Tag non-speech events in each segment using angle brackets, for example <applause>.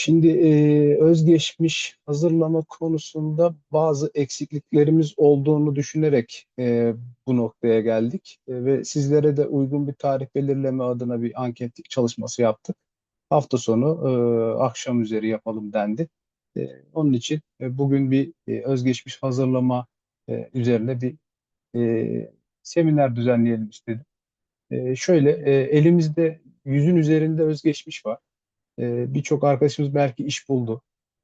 Şimdi e, özgeçmiş hazırlama konusunda bazı eksikliklerimiz olduğunu düşünerek e, bu noktaya geldik E, ve sizlere de uygun bir tarih belirleme adına bir anket çalışması yaptık. Hafta sonu e, akşam üzeri yapalım dendi. E, onun için e, bugün bir e, özgeçmiş hazırlama e, üzerine bir e, seminer düzenleyelim istedim. E, şöyle e, elimizde yüzün üzerinde özgeçmiş var. Ee, birçok arkadaşımız belki iş buldu.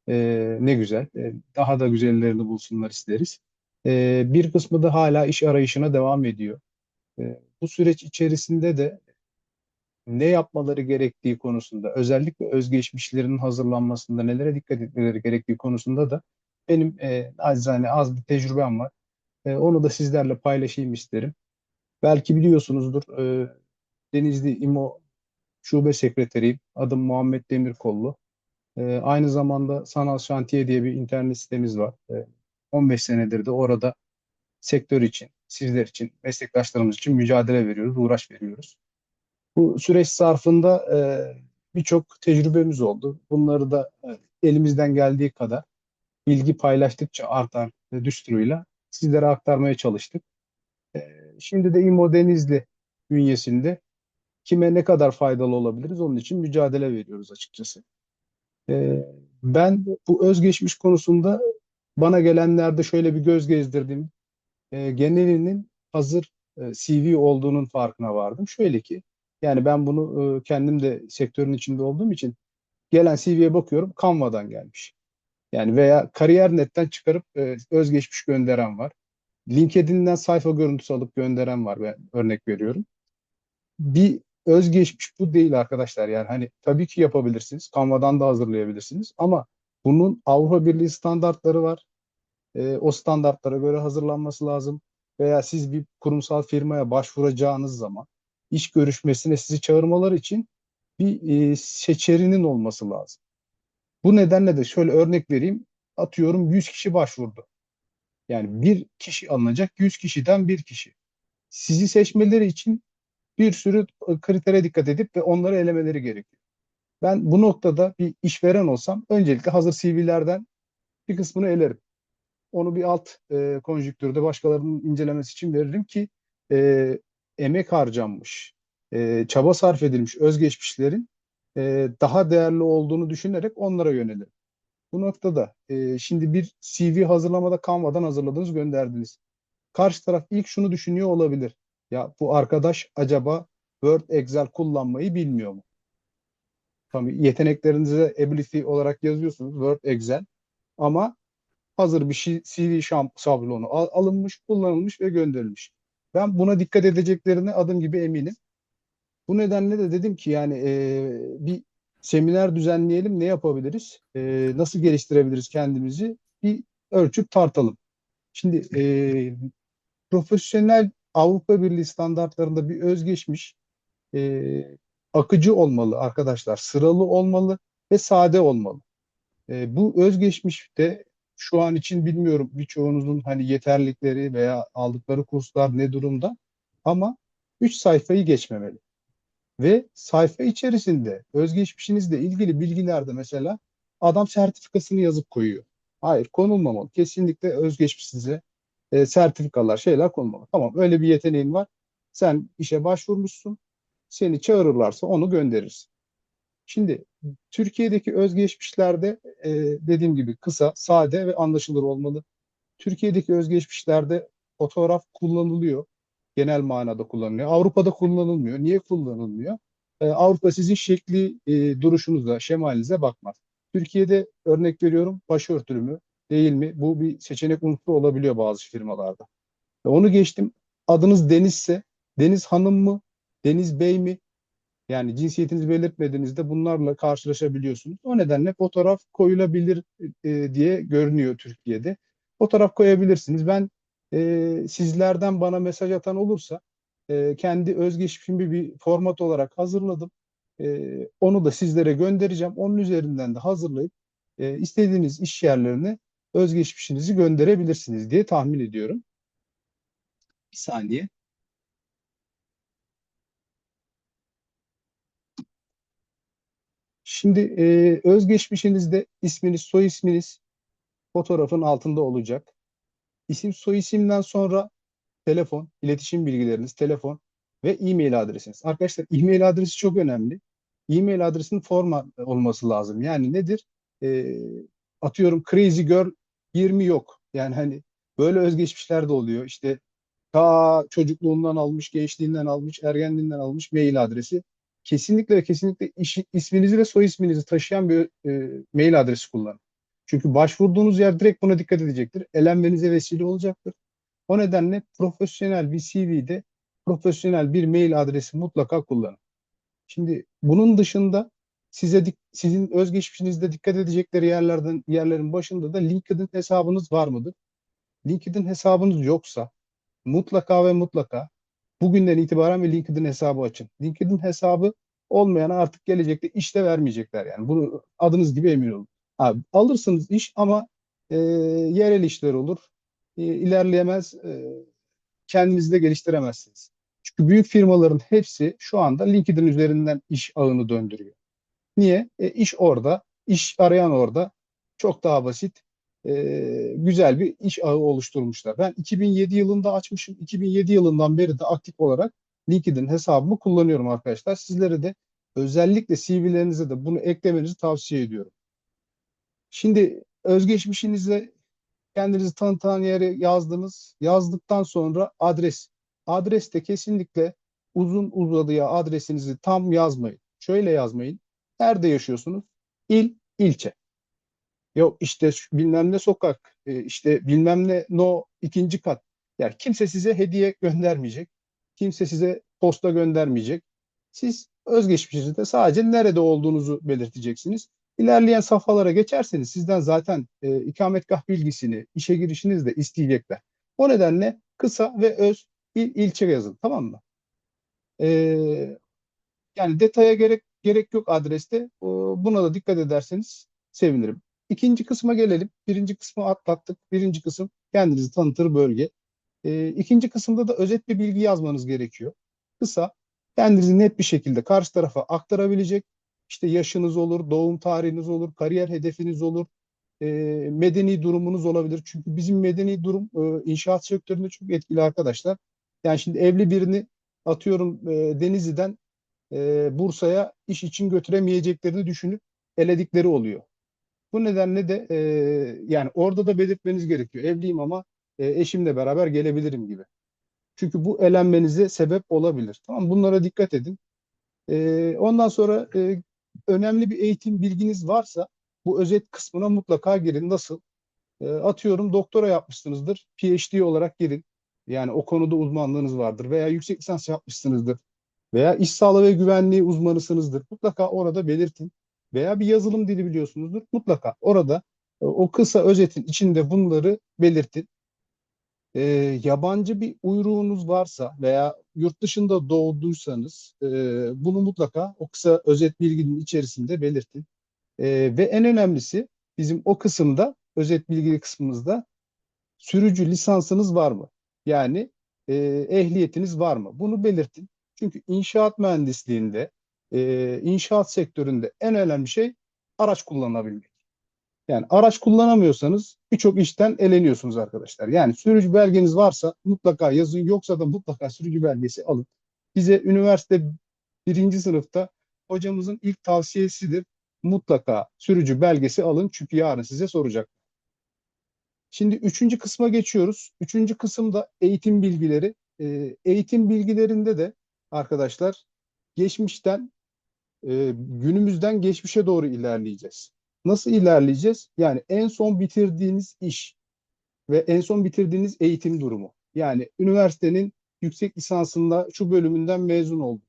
Ee, ne güzel. Ee, daha da güzellerini bulsunlar isteriz. Bir kısmı da hala iş arayışına devam ediyor. Bu süreç içerisinde de ne yapmaları gerektiği konusunda, özellikle özgeçmişlerinin hazırlanmasında nelere dikkat etmeleri gerektiği konusunda da benim e, acizane az bir tecrübem var. E, onu da sizlerle paylaşayım isterim. Belki biliyorsunuzdur, e, Denizli İMO Şube sekreteriyim. Adım Muhammed Demirkollu. Ee, aynı zamanda Sanal Şantiye diye bir internet sitemiz var. Ee, 15 senedir de orada sektör için, sizler için, meslektaşlarımız için mücadele veriyoruz, uğraş veriyoruz. Bu süreç zarfında e, birçok tecrübemiz oldu. Bunları da e, elimizden geldiği kadar bilgi paylaştıkça artan düsturuyla sizlere aktarmaya çalıştık. E, şimdi de İMO Denizli bünyesinde kime ne kadar faydalı olabiliriz onun için mücadele veriyoruz açıkçası. Ee, ben bu özgeçmiş konusunda bana gelenlerde şöyle bir göz gezdirdim. Ee, genelinin hazır e, CV olduğunun farkına vardım. Şöyle ki yani ben bunu e, kendim de sektörün içinde olduğum için gelen CV'ye bakıyorum Canva'dan gelmiş. Yani veya Kariyer.net'ten çıkarıp e, özgeçmiş gönderen var. LinkedIn'den sayfa görüntüsü alıp gönderen var ben örnek veriyorum. Bir özgeçmiş bu değil arkadaşlar. Yani hani tabii ki yapabilirsiniz. Canva'dan da hazırlayabilirsiniz. Ama bunun Avrupa Birliği standartları var. E, o standartlara göre hazırlanması lazım. Veya siz bir kurumsal firmaya başvuracağınız zaman iş görüşmesine sizi çağırmaları için bir e, seçerinin olması lazım. Bu nedenle de şöyle örnek vereyim. Atıyorum 100 kişi başvurdu. Yani bir kişi alınacak 100 kişiden bir kişi. Sizi seçmeleri için bir sürü kritere dikkat edip ve onları elemeleri gerekiyor. Ben bu noktada bir işveren olsam öncelikle hazır CV'lerden bir kısmını elerim. Onu bir alt e, konjüktürde başkalarının incelemesi için veririm ki e, emek harcanmış, e, çaba sarf edilmiş özgeçmişlerin e, daha değerli olduğunu düşünerek onlara yönelirim. Bu noktada e, şimdi bir CV hazırlamada Canva'dan hazırladınız gönderdiniz. Karşı taraf ilk şunu düşünüyor olabilir. Ya bu arkadaş acaba Word, Excel kullanmayı bilmiyor mu? Tabii yeteneklerinizi ability olarak yazıyorsunuz Word, Excel ama hazır bir CV şablonu alınmış, kullanılmış ve gönderilmiş. Ben buna dikkat edeceklerine adım gibi eminim. Bu nedenle de dedim ki yani e, bir seminer düzenleyelim, ne yapabiliriz, e, nasıl geliştirebiliriz kendimizi bir ölçüp tartalım. Şimdi e, profesyonel Avrupa Birliği standartlarında bir özgeçmiş e, akıcı olmalı arkadaşlar. Sıralı olmalı ve sade olmalı. E, bu özgeçmiş de şu an için bilmiyorum birçoğunuzun hani yeterlikleri veya aldıkları kurslar ne durumda ama 3 sayfayı geçmemeli. Ve sayfa içerisinde özgeçmişinizle ilgili bilgilerde mesela adam sertifikasını yazıp koyuyor. Hayır konulmamalı. Kesinlikle özgeçmiş size e, sertifikalar, şeyler konulmalı. Tamam öyle bir yeteneğin var. Sen işe başvurmuşsun. Seni çağırırlarsa onu gönderirsin. Şimdi Türkiye'deki özgeçmişlerde e, dediğim gibi kısa, sade ve anlaşılır olmalı. Türkiye'deki özgeçmişlerde fotoğraf kullanılıyor. Genel manada kullanılıyor. Avrupa'da kullanılmıyor. Niye kullanılmıyor? Ee, Avrupa sizin şekli, e, duruşunuza, şemalinize bakmaz. Türkiye'de örnek veriyorum başörtülü mü, değil mi? Bu bir seçenek unsuru olabiliyor bazı firmalarda. Ve onu geçtim. Adınız Denizse, Deniz Hanım mı, Deniz Bey mi? Yani cinsiyetinizi belirtmediğinizde bunlarla karşılaşabiliyorsunuz. O nedenle fotoğraf koyulabilir e, diye görünüyor Türkiye'de. Fotoğraf koyabilirsiniz. Ben e, sizlerden bana mesaj atan olursa e, kendi özgeçmişimi bir format olarak hazırladım. E, onu da sizlere göndereceğim. Onun üzerinden de hazırlayıp e, istediğiniz iş yerlerine özgeçmişinizi gönderebilirsiniz diye tahmin ediyorum. Bir saniye. Şimdi e, özgeçmişinizde isminiz, soy isminiz fotoğrafın altında olacak. İsim, soy isimden sonra telefon, iletişim bilgileriniz, telefon ve e-mail adresiniz. Arkadaşlar e-mail adresi çok önemli. E-mail adresinin forma olması lazım. Yani nedir? E, atıyorum Crazy Girl 20 yok. Yani hani böyle özgeçmişler de oluyor. İşte ta çocukluğundan almış, gençliğinden almış, ergenliğinden almış mail adresi. Kesinlikle ve kesinlikle iş, isminizi ve soy isminizi taşıyan bir e, mail adresi kullanın. Çünkü başvurduğunuz yer direkt buna dikkat edecektir. Elenmenize vesile olacaktır. O nedenle profesyonel bir CV'de profesyonel bir mail adresi mutlaka kullanın. Şimdi bunun dışında size sizin özgeçmişinizde dikkat edecekleri yerlerden yerlerin başında da LinkedIn hesabınız var mıdır? LinkedIn hesabınız yoksa mutlaka ve mutlaka bugünden itibaren bir LinkedIn hesabı açın. LinkedIn hesabı olmayana artık gelecekte işte vermeyecekler yani. Bunu adınız gibi emin olun. Abi, alırsınız iş ama e, yerel işler olur. E, ilerleyemez, e, kendinizi de geliştiremezsiniz. Çünkü büyük firmaların hepsi şu anda LinkedIn üzerinden iş ağını döndürüyor. Niye? E, iş orada, iş arayan orada. Çok daha basit, e, güzel bir iş ağı oluşturmuşlar. Ben 2007 yılında açmışım. 2007 yılından beri de aktif olarak LinkedIn hesabımı kullanıyorum arkadaşlar. Sizlere de özellikle CV'lerinize de bunu eklemenizi tavsiye ediyorum. Şimdi özgeçmişinize kendinizi tanıtan yere yazdınız. Yazdıktan sonra adres. Adreste kesinlikle uzun uzadıya adresinizi tam yazmayın. Şöyle yazmayın. Nerede yaşıyorsunuz? İl, ilçe. Yok işte bilmem ne sokak, e, işte bilmem ne no ikinci kat. Yani kimse size hediye göndermeyecek. Kimse size posta göndermeyecek. Siz özgeçmişinizde sadece nerede olduğunuzu belirteceksiniz. İlerleyen safhalara geçerseniz sizden zaten e, ikametgah bilgisini, işe girişiniz de isteyecekler. O nedenle kısa ve öz il, ilçe yazın tamam mı? E, yani detaya gerek gerek yok adreste. Buna da dikkat ederseniz sevinirim. İkinci kısma gelelim. Birinci kısmı atlattık. Birinci kısım kendinizi tanıtır bölge. E, ikinci kısımda da özet bir bilgi yazmanız gerekiyor. Kısa, kendinizi net bir şekilde karşı tarafa aktarabilecek işte yaşınız olur, doğum tarihiniz olur, kariyer hedefiniz olur, e, medeni durumunuz olabilir. Çünkü bizim medeni durum e, inşaat sektöründe çok etkili arkadaşlar. Yani şimdi evli birini atıyorum e, Denizli'den e, Bursa'ya iş için götüremeyeceklerini düşünüp eledikleri oluyor. Bu nedenle de e, yani orada da belirtmeniz gerekiyor. Evliyim ama e, eşimle beraber gelebilirim gibi. Çünkü bu elenmenize sebep olabilir. Tamam Bunlara dikkat edin. E, ondan sonra e, önemli bir eğitim bilginiz varsa bu özet kısmına mutlaka girin. Nasıl? E, atıyorum doktora yapmışsınızdır. PhD olarak girin. Yani o konuda uzmanlığınız vardır. Veya yüksek lisans yapmışsınızdır. Veya iş sağlığı ve güvenliği uzmanısınızdır. Mutlaka orada belirtin. Veya bir yazılım dili biliyorsunuzdur. Mutlaka orada e, o kısa özetin içinde bunları belirtin. E, yabancı bir uyruğunuz varsa veya yurt dışında doğduysanız e, bunu mutlaka o kısa özet bilginin içerisinde belirtin. E, ve en önemlisi bizim o kısımda özet bilgi kısmımızda sürücü lisansınız var mı? Yani e, ehliyetiniz var mı? Bunu belirtin. Çünkü inşaat mühendisliğinde, e, inşaat sektöründe en önemli şey araç kullanabilmek. Yani araç kullanamıyorsanız birçok işten eleniyorsunuz arkadaşlar. Yani sürücü belgeniz varsa mutlaka yazın yoksa da mutlaka sürücü belgesi alın. Bize üniversite birinci sınıfta hocamızın ilk tavsiyesidir. Mutlaka sürücü belgesi alın çünkü yarın size soracak. Şimdi üçüncü kısma geçiyoruz. Üçüncü kısımda eğitim bilgileri. E, eğitim bilgilerinde de arkadaşlar geçmişten e, günümüzden geçmişe doğru ilerleyeceğiz. Nasıl ilerleyeceğiz? Yani en son bitirdiğiniz iş ve en son bitirdiğiniz eğitim durumu. Yani üniversitenin yüksek lisansında şu bölümünden mezun oldum.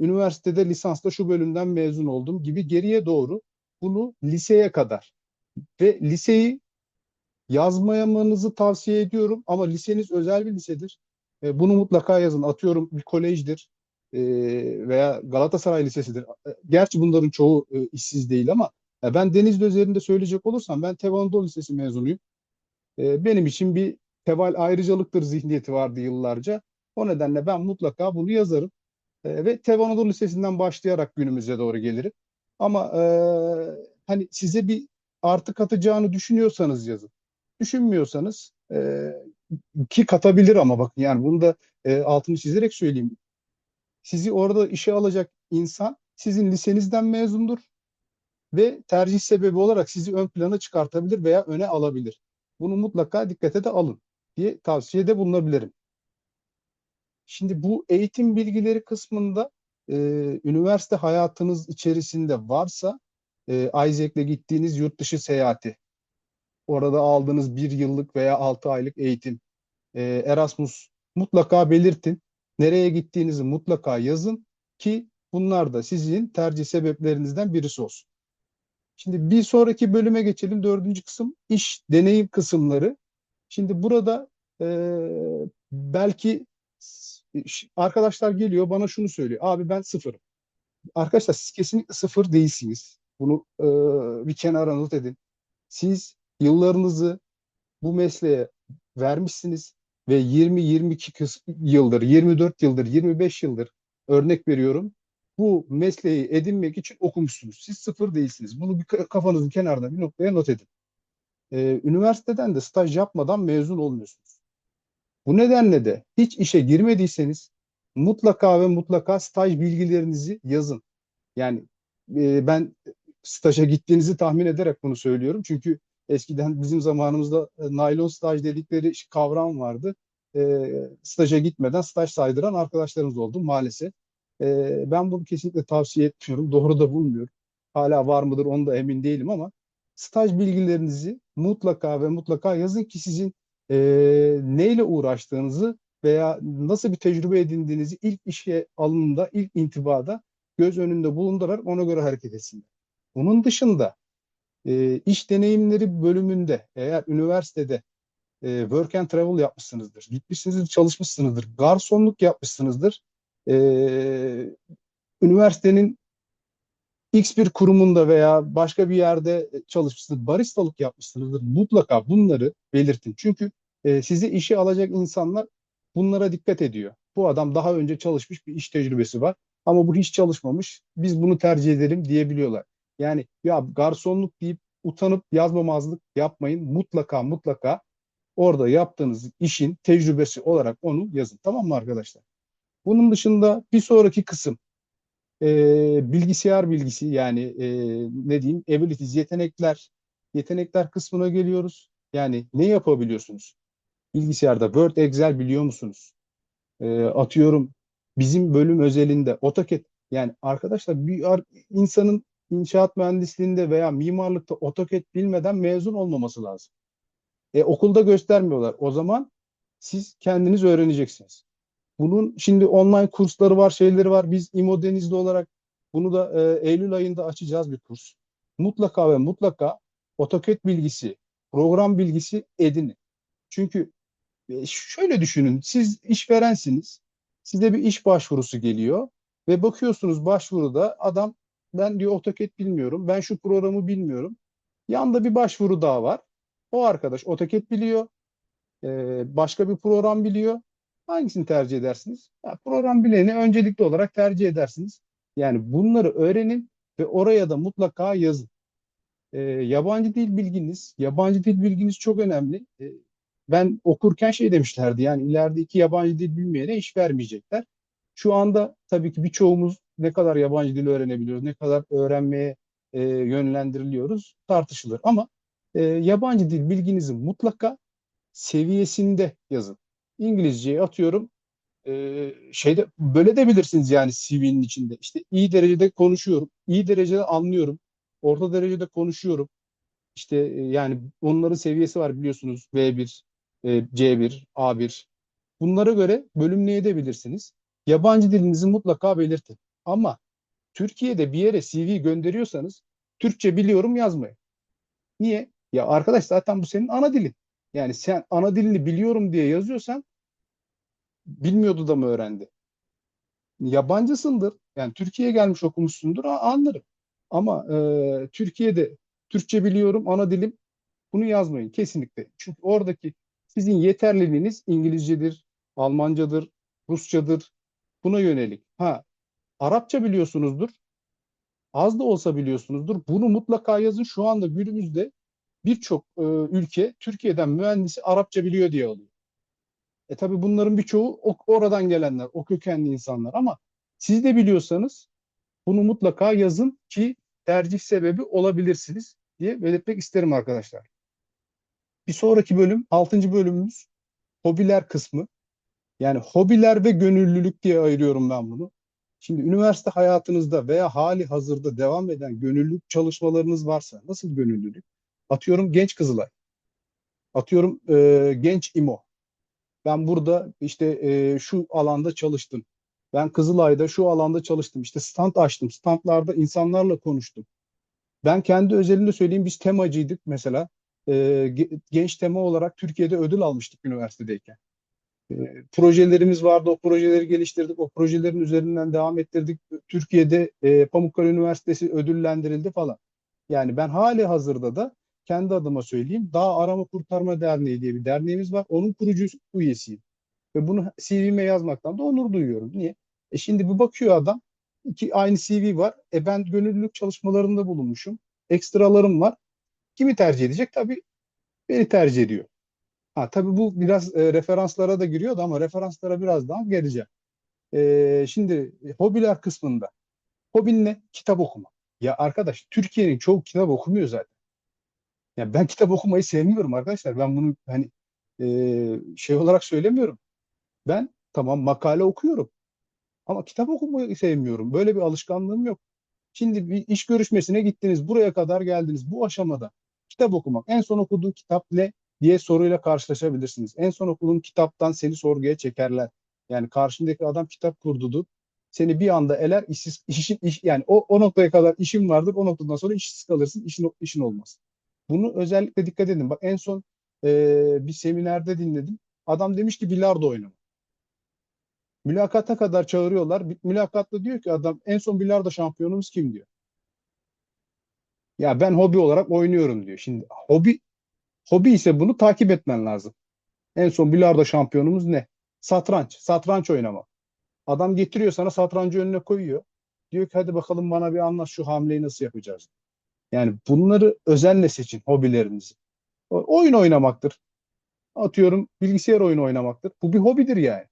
Üniversitede lisansta şu bölümden mezun oldum gibi geriye doğru bunu liseye kadar ve liseyi yazmayamanızı tavsiye ediyorum ama liseniz özel bir lisedir. E, bunu mutlaka yazın. Atıyorum bir kolejdir e, veya Galatasaray Lisesi'dir. E, gerçi bunların çoğu e, işsiz değil ama e, ben Denizli üzerinde söyleyecek olursam ben Tev Anadolu Lisesi mezunuyum. E, benim için bir teval ayrıcalıktır zihniyeti vardı yıllarca. O nedenle ben mutlaka bunu yazarım. E, ve Tev Anadolu Lisesi'nden başlayarak günümüze doğru gelirim. Ama e, hani size bir artı katacağını düşünüyorsanız yazın. Düşünmüyorsanız e, ki katabilir ama bakın yani bunu da e, altını çizerek söyleyeyim. Sizi orada işe alacak insan sizin lisenizden mezundur ve tercih sebebi olarak sizi ön plana çıkartabilir veya öne alabilir. Bunu mutlaka dikkate de alın diye tavsiyede bulunabilirim. Şimdi bu eğitim bilgileri kısmında e, üniversite hayatınız içerisinde varsa e, Isaac'le gittiğiniz yurt dışı seyahati, orada aldığınız bir yıllık veya altı aylık eğitim, e, Erasmus mutlaka belirtin. Nereye gittiğinizi mutlaka yazın ki bunlar da sizin tercih sebeplerinizden birisi olsun. Şimdi bir sonraki bölüme geçelim. Dördüncü kısım iş deneyim kısımları. Şimdi burada e, belki arkadaşlar geliyor bana şunu söylüyor. Abi ben sıfırım. Arkadaşlar siz kesinlikle sıfır değilsiniz. Bunu e, bir kenara not edin. Siz yıllarınızı bu mesleğe vermişsiniz ve 20-22 yıldır, 24 yıldır, 25 yıldır örnek veriyorum. Bu mesleği edinmek için okumuşsunuz. Siz sıfır değilsiniz. Bunu bir kafanızın kenarına bir noktaya not edin. Ee, üniversiteden de staj yapmadan mezun olmuyorsunuz. Bu nedenle de hiç işe girmediyseniz mutlaka ve mutlaka staj bilgilerinizi yazın. Yani e, ben staja gittiğinizi tahmin ederek bunu söylüyorum. Çünkü eskiden bizim zamanımızda e, naylon staj dedikleri kavram vardı. E, staja gitmeden staj saydıran arkadaşlarımız oldu maalesef. E, ben bunu kesinlikle tavsiye etmiyorum. Doğru da bulmuyorum. Hala var mıdır onu da emin değilim ama staj bilgilerinizi mutlaka ve mutlaka yazın ki sizin e, neyle uğraştığınızı veya nasıl bir tecrübe edindiğinizi ilk işe alımında, ilk intibada göz önünde bulundurarak ona göre hareket etsinler. Bunun dışında e, iş deneyimleri bölümünde eğer üniversitede e, work and travel yapmışsınızdır, gitmişsinizdir, çalışmışsınızdır, garsonluk yapmışsınızdır, e, üniversitenin X bir kurumunda veya başka bir yerde çalışmışsınız, baristalık yapmışsınızdır. Mutlaka bunları belirtin. Çünkü e, sizi işe alacak insanlar bunlara dikkat ediyor. Bu adam daha önce çalışmış bir iş tecrübesi var ama bu hiç çalışmamış. Biz bunu tercih edelim diyebiliyorlar. Yani ya garsonluk deyip utanıp yazmamazlık yapmayın. Mutlaka mutlaka orada yaptığınız işin tecrübesi olarak onu yazın. Tamam mı arkadaşlar? Bunun dışında bir sonraki kısım e, bilgisayar bilgisi yani e, ne diyeyim abilities yetenekler yetenekler kısmına geliyoruz. Yani ne yapabiliyorsunuz? Bilgisayarda Word, Excel biliyor musunuz? E, atıyorum bizim bölüm özelinde AutoCAD yani arkadaşlar bir insanın inşaat mühendisliğinde veya mimarlıkta AutoCAD bilmeden mezun olmaması lazım. E, okulda göstermiyorlar. O zaman siz kendiniz öğreneceksiniz. Bunun şimdi online kursları var, şeyleri var. Biz İMO olarak bunu da e, Eylül ayında açacağız bir kurs. Mutlaka ve mutlaka AutoCAD bilgisi, program bilgisi edinin. Çünkü e, şöyle düşünün, siz işverensiniz. Size bir iş başvurusu geliyor ve bakıyorsunuz başvuruda adam ben diyor AutoCAD bilmiyorum, ben şu programı bilmiyorum. Yanda bir başvuru daha var. O arkadaş AutoCAD biliyor, e, başka bir program biliyor. Hangisini tercih edersiniz? Ya, program bileni öncelikli olarak tercih edersiniz. Yani bunları öğrenin ve oraya da mutlaka yazın. E, yabancı dil bilginiz, yabancı dil bilginiz çok önemli. E, ben okurken şey demişlerdi yani ileride iki yabancı dil bilmeyene iş vermeyecekler. Şu anda tabii ki birçoğumuz ne kadar yabancı dil öğrenebiliyoruz, ne kadar öğrenmeye e, yönlendiriliyoruz tartışılır. Ama e, yabancı dil bilginizi mutlaka seviyesinde yazın. İngilizceyi atıyorum e, şeyde böyle de bilirsiniz yani CV'nin içinde. İşte iyi derecede konuşuyorum, iyi derecede anlıyorum, orta derecede konuşuyorum. İşte e, yani onların seviyesi var biliyorsunuz V1, e, C1, A1. Bunlara göre bölümleyebilirsiniz. Yabancı dilinizi mutlaka belirtin. Ama Türkiye'de bir yere CV gönderiyorsanız Türkçe biliyorum yazmayın. Niye? Ya arkadaş zaten bu senin ana dilin. Yani sen ana dilini biliyorum diye yazıyorsan bilmiyordu da mı öğrendi? Yabancısındır. Yani Türkiye'ye gelmiş okumuşsundur anlarım. Ama e, Türkiye'de Türkçe biliyorum ana dilim bunu yazmayın kesinlikle. Çünkü oradaki sizin yeterliliğiniz İngilizcedir, Almancadır, Rusçadır. Buna yönelik. Ha Arapça biliyorsunuzdur. Az da olsa biliyorsunuzdur. Bunu mutlaka yazın. Şu anda günümüzde birçok e, ülke Türkiye'den mühendisi Arapça biliyor diye alıyor. E tabii bunların birçoğu oradan gelenler, o kökenli insanlar ama siz de biliyorsanız bunu mutlaka yazın ki tercih sebebi olabilirsiniz diye belirtmek isterim arkadaşlar. Bir sonraki bölüm, 6. bölümümüz hobiler kısmı. Yani hobiler ve gönüllülük diye ayırıyorum ben bunu. Şimdi üniversite hayatınızda veya hali hazırda devam eden gönüllülük çalışmalarınız varsa nasıl gönüllülük? Atıyorum genç Kızılay. Atıyorum e, genç İMO. Ben burada işte e, şu alanda çalıştım. Ben Kızılay'da şu alanda çalıştım. İşte stand açtım. Standlarda insanlarla konuştum. Ben kendi özelinde söyleyeyim biz temacıydık mesela. E, genç tema olarak Türkiye'de ödül almıştık üniversitedeyken. E, projelerimiz vardı. O projeleri geliştirdik. O projelerin üzerinden devam ettirdik. Türkiye'de e, Pamukkale Üniversitesi ödüllendirildi falan. Yani ben hali hazırda da kendi adıma söyleyeyim. Dağ Arama Kurtarma Derneği diye bir derneğimiz var. Onun kurucu üyesiyim. Ve bunu CV'me yazmaktan da onur duyuyorum. Niye? E şimdi bir bakıyor adam. iki aynı CV var. E ben gönüllülük çalışmalarında bulunmuşum. Ekstralarım var. Kimi tercih edecek? Tabii beni tercih ediyor. Ha, tabii bu biraz e, referanslara da giriyordu ama referanslara biraz daha geleceğim. E, şimdi hobiler kısmında. Hobin ne? Kitap okuma. Ya arkadaş Türkiye'nin çoğu kitap okumuyor zaten. Ya ben <laughs> kitap okumayı sevmiyorum arkadaşlar. Ben bunu hani e, şey olarak söylemiyorum. Ben tamam makale okuyorum. Ama kitap okumayı sevmiyorum. Böyle bir alışkanlığım yok. Şimdi bir iş görüşmesine gittiniz. Buraya kadar geldiniz. Bu aşamada kitap okumak. En son okuduğu kitap ne diye soruyla karşılaşabilirsiniz. En son okuduğun kitaptan seni sorguya çekerler. Yani karşındaki adam kitap kurdudur. Seni bir anda eler işsiz, işin, iş, yani o, o noktaya kadar işin vardır. O noktadan sonra işsiz kalırsın. işin, işin olmaz. Bunu özellikle dikkat edin. Bak en son e, bir seminerde dinledim. Adam demiş ki bilardo oynama. Mülakata kadar çağırıyorlar. Mülakatta diyor ki adam en son bilardo şampiyonumuz kim diyor. Ya ben hobi olarak oynuyorum diyor. Şimdi hobi hobi ise bunu takip etmen lazım. En son bilardo şampiyonumuz ne? Satranç. Satranç oynama. Adam getiriyor sana satrancı önüne koyuyor. Diyor ki hadi bakalım bana bir anlat şu hamleyi nasıl yapacağız. Yani bunları özenle seçin hobilerinizi. Oyun oynamaktır. Atıyorum bilgisayar oyunu oynamaktır. Bu bir hobidir yani.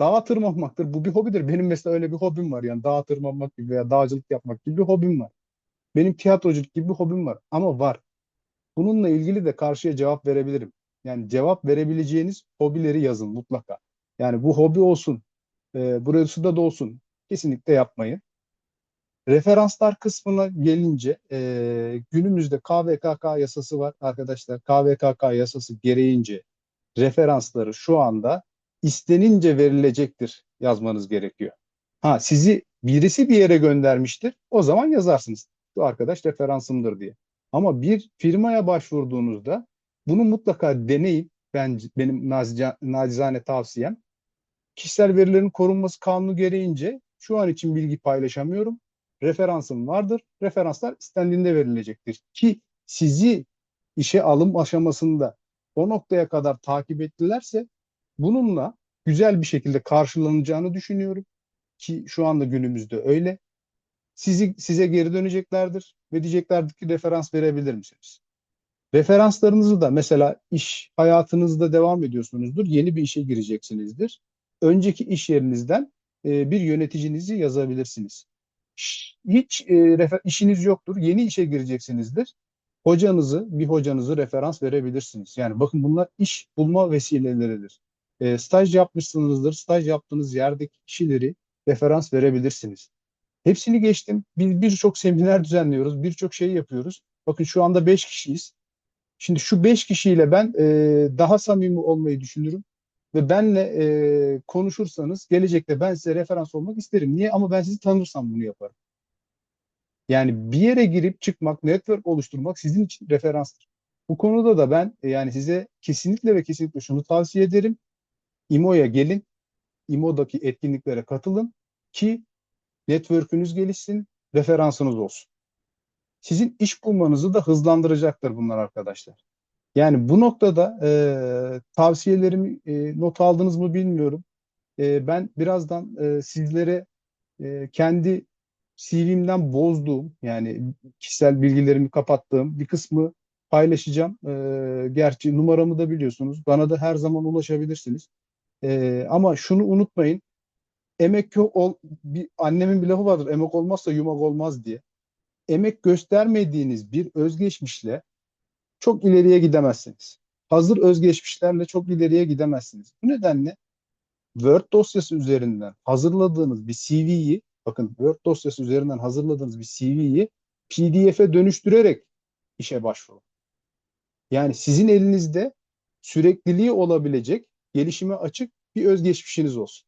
Dağa tırmanmaktır. Bu bir hobidir. Benim mesela öyle bir hobim var. Yani dağa tırmanmak gibi veya dağcılık yapmak gibi bir hobim var. Benim tiyatroculuk gibi bir hobim var. Ama var. Bununla ilgili de karşıya cevap verebilirim. Yani cevap verebileceğiniz hobileri yazın mutlaka. Yani bu hobi olsun, e, burası da olsun. Kesinlikle yapmayın. Referanslar kısmına gelince e, günümüzde KVKK yasası var arkadaşlar. KVKK yasası gereğince referansları şu anda istenince verilecektir yazmanız gerekiyor. Ha sizi birisi bir yere göndermiştir. O zaman yazarsınız. Bu arkadaş referansımdır diye. Ama bir firmaya başvurduğunuzda bunu mutlaka deneyin. Ben benim nacizane tavsiyem. Kişisel verilerin korunması kanunu gereğince şu an için bilgi paylaşamıyorum referansım vardır. Referanslar istendiğinde verilecektir. Ki sizi işe alım aşamasında o noktaya kadar takip ettilerse bununla güzel bir şekilde karşılanacağını düşünüyorum. Ki şu anda günümüzde öyle. Sizi, size geri döneceklerdir ve diyeceklerdir ki referans verebilir misiniz? Referanslarınızı da mesela iş hayatınızda devam ediyorsunuzdur. Yeni bir işe gireceksinizdir. Önceki iş yerinizden e, bir yöneticinizi yazabilirsiniz hiç e, işiniz yoktur. Yeni işe gireceksinizdir. Hocanızı, bir hocanızı referans verebilirsiniz. Yani bakın bunlar iş bulma vesileleridir. E, staj yapmışsınızdır. Staj yaptığınız yerdeki kişileri referans verebilirsiniz. Hepsini geçtim. Biz birçok seminer düzenliyoruz. Birçok şey yapıyoruz. Bakın şu anda 5 kişiyiz. Şimdi şu 5 kişiyle ben e, daha samimi olmayı düşünürüm ve benle e, konuşursanız gelecekte ben size referans olmak isterim. Niye? Ama ben sizi tanırsam bunu yaparım. Yani bir yere girip çıkmak, network oluşturmak sizin için referanstır. Bu konuda da ben e, yani size kesinlikle ve kesinlikle şunu tavsiye ederim. İMO'ya gelin. İMO'daki etkinliklere katılın ki network'ünüz gelişsin, referansınız olsun. Sizin iş bulmanızı da hızlandıracaktır bunlar arkadaşlar. Yani bu noktada e, tavsiyelerimi e, not aldınız mı bilmiyorum. E, ben birazdan e, sizlere e, kendi CV'mden bozduğum yani kişisel bilgilerimi kapattığım bir kısmı paylaşacağım. Ee, gerçi numaramı da biliyorsunuz. Bana da her zaman ulaşabilirsiniz. Ee, ama şunu unutmayın. Emek ol, bir annemin bir lafı vardır. Emek olmazsa yumak olmaz diye. Emek göstermediğiniz bir özgeçmişle çok ileriye gidemezsiniz. Hazır özgeçmişlerle çok ileriye gidemezsiniz. Bu nedenle Word dosyası üzerinden hazırladığınız bir CV'yi, bakın Word dosyası üzerinden hazırladığınız bir CV'yi PDF'e dönüştürerek işe başvurun. Yani sizin elinizde sürekliliği olabilecek, gelişime açık bir özgeçmişiniz olsun.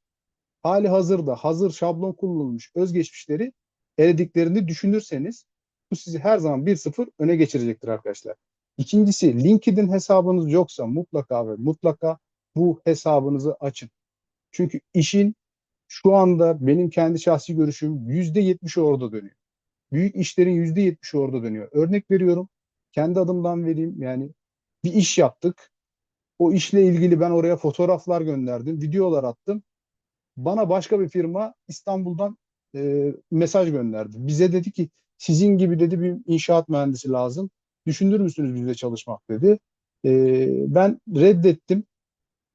Hali hazırda hazır şablon kullanılmış özgeçmişleri elediklerini düşünürseniz bu sizi her zaman 1-0 öne geçirecektir arkadaşlar. İkincisi LinkedIn hesabınız yoksa mutlaka ve mutlaka bu hesabınızı açın. Çünkü işin şu anda benim kendi şahsi görüşüm %70'i orada dönüyor. Büyük işlerin %70'i orada dönüyor. Örnek veriyorum. Kendi adımdan vereyim. Yani bir iş yaptık. O işle ilgili ben oraya fotoğraflar gönderdim, videolar attım. Bana başka bir firma İstanbul'dan e, mesaj gönderdi. Bize dedi ki sizin gibi dedi bir inşaat mühendisi lazım. Düşünür müsünüz bizle çalışmak dedi. E, ben reddettim.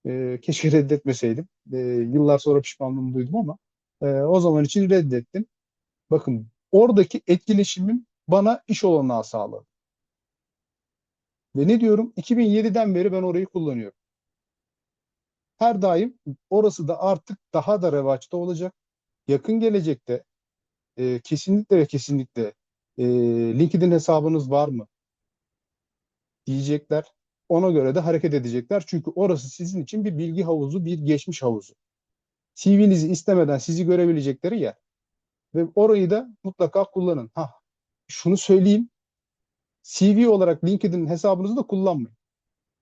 E, keşke <laughs> reddetmeseydim. E, yıllar sonra pişmanlığımı duydum ama e, o zaman için reddettim. Bakın oradaki etkileşimim bana iş olanağı sağladı. Ve ne diyorum? 2007'den beri ben orayı kullanıyorum. Her daim orası da artık daha da revaçta olacak. Yakın gelecekte e, kesinlikle ve kesinlikle e, LinkedIn hesabınız var mı? Diyecekler. Ona göre de hareket edecekler. Çünkü orası sizin için bir bilgi havuzu, bir geçmiş havuzu. CV'nizi istemeden sizi görebilecekleri yer. Ve orayı da mutlaka kullanın. Ha, şunu söyleyeyim. CV olarak LinkedIn hesabınızı da kullanmayın.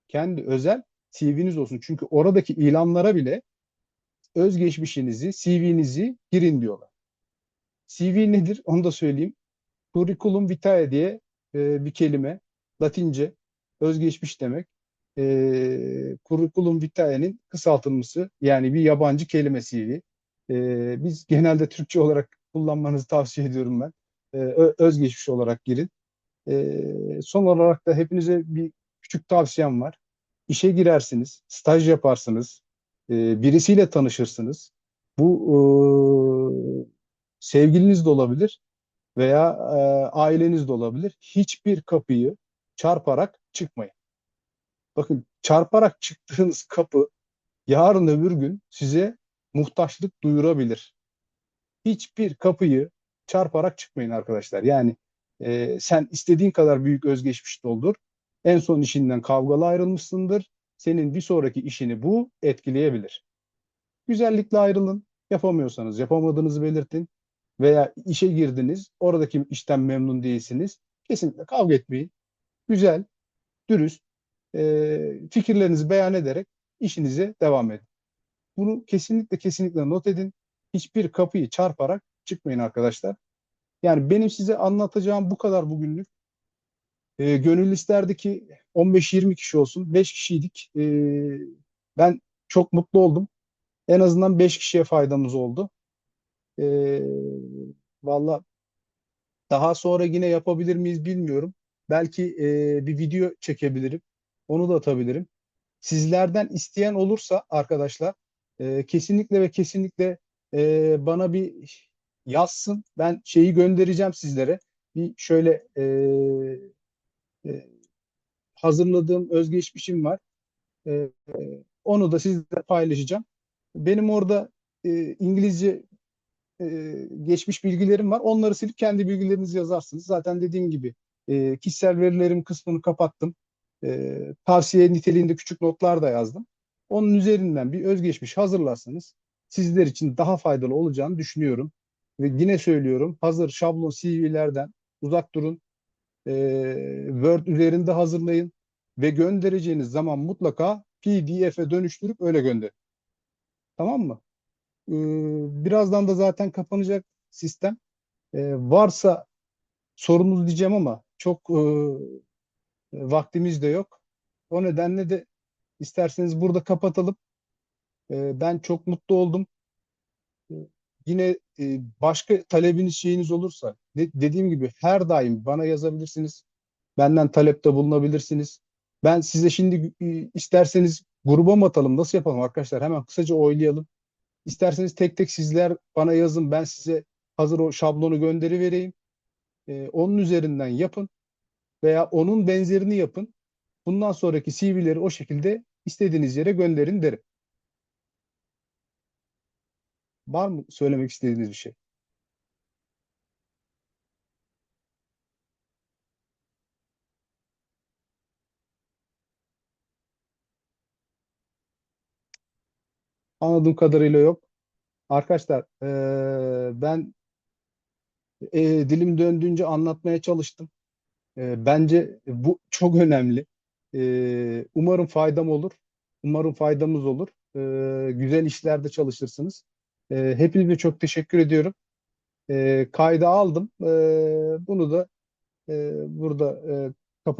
Kendi özel CV'niz olsun. Çünkü oradaki ilanlara bile özgeçmişinizi, CV'nizi girin diyorlar. CV nedir? Onu da söyleyeyim. Curriculum vitae diye e, bir kelime. Latince özgeçmiş demek. E, curriculum vitae'nin kısaltılması yani bir yabancı kelime CV. E, biz genelde Türkçe olarak kullanmanızı tavsiye ediyorum ben. E, özgeçmiş olarak girin. E, son olarak da hepinize bir küçük tavsiyem var. İşe girersiniz, staj yaparsınız, e, birisiyle tanışırsınız. Bu e, sevgiliniz de olabilir veya e, aileniz de olabilir. Hiçbir kapıyı çarparak çıkmayın. Bakın çarparak çıktığınız kapı yarın öbür gün size muhtaçlık duyurabilir. Hiçbir kapıyı çarparak çıkmayın arkadaşlar. Yani e, sen istediğin kadar büyük özgeçmiş doldur. En son işinden kavgalı ayrılmışsındır. Senin bir sonraki işini bu etkileyebilir. Güzellikle ayrılın. Yapamıyorsanız yapamadığınızı belirtin. Veya işe girdiniz, oradaki işten memnun değilsiniz. Kesinlikle kavga etmeyin. Güzel, dürüst, e, fikirlerinizi beyan ederek işinize devam edin. Bunu kesinlikle kesinlikle not edin. Hiçbir kapıyı çarparak çıkmayın arkadaşlar. Yani benim size anlatacağım bu kadar bugünlük. E, gönül isterdi ki 15-20 kişi olsun. 5 kişiydik. E, ben çok mutlu oldum. En azından 5 kişiye faydamız oldu. E, Valla daha sonra yine yapabilir miyiz bilmiyorum. Belki e, bir video çekebilirim. Onu da atabilirim. Sizlerden isteyen olursa arkadaşlar e, kesinlikle ve kesinlikle e, bana bir yazsın. Ben şeyi göndereceğim sizlere. Bir şöyle e, e, hazırladığım özgeçmişim var. E, onu da sizle paylaşacağım. Benim orada e, İngilizce e, geçmiş bilgilerim var. Onları silip kendi bilgilerinizi yazarsınız. Zaten dediğim gibi e, kişisel verilerim kısmını kapattım. E, tavsiye niteliğinde küçük notlar da yazdım. Onun üzerinden bir özgeçmiş hazırlarsanız sizler için daha faydalı olacağını düşünüyorum. Ve yine söylüyorum hazır şablon CV'lerden uzak durun e, Word üzerinde hazırlayın ve göndereceğiniz zaman mutlaka PDF'e dönüştürüp öyle gönderin. Tamam mı? E, birazdan da zaten kapanacak sistem. E, varsa sorunuz diyeceğim ama çok e, vaktimiz de yok. O nedenle de isterseniz burada kapatalım. E, ben çok mutlu oldum. yine e, başka talebiniz şeyiniz olursa de- dediğim gibi her daim bana yazabilirsiniz. Benden talepte bulunabilirsiniz. Ben size şimdi e, isterseniz gruba mı atalım? Nasıl yapalım arkadaşlar? Hemen kısaca oylayalım. İsterseniz tek tek sizler bana yazın. Ben size hazır o şablonu gönderi vereyim. E, onun üzerinden yapın veya onun benzerini yapın. Bundan sonraki CV'leri o şekilde istediğiniz yere gönderin derim. Var mı söylemek istediğiniz bir şey? Anladığım kadarıyla yok. Arkadaşlar eee, ben eee, dilim döndüğünce anlatmaya çalıştım. Eee, bence bu çok önemli. Eee, umarım faydam olur. Umarım faydamız olur. Eee, güzel işlerde çalışırsınız. Eee, hepinize çok teşekkür ediyorum. Eee kayda aldım. Eee, bunu da eee, burada eee,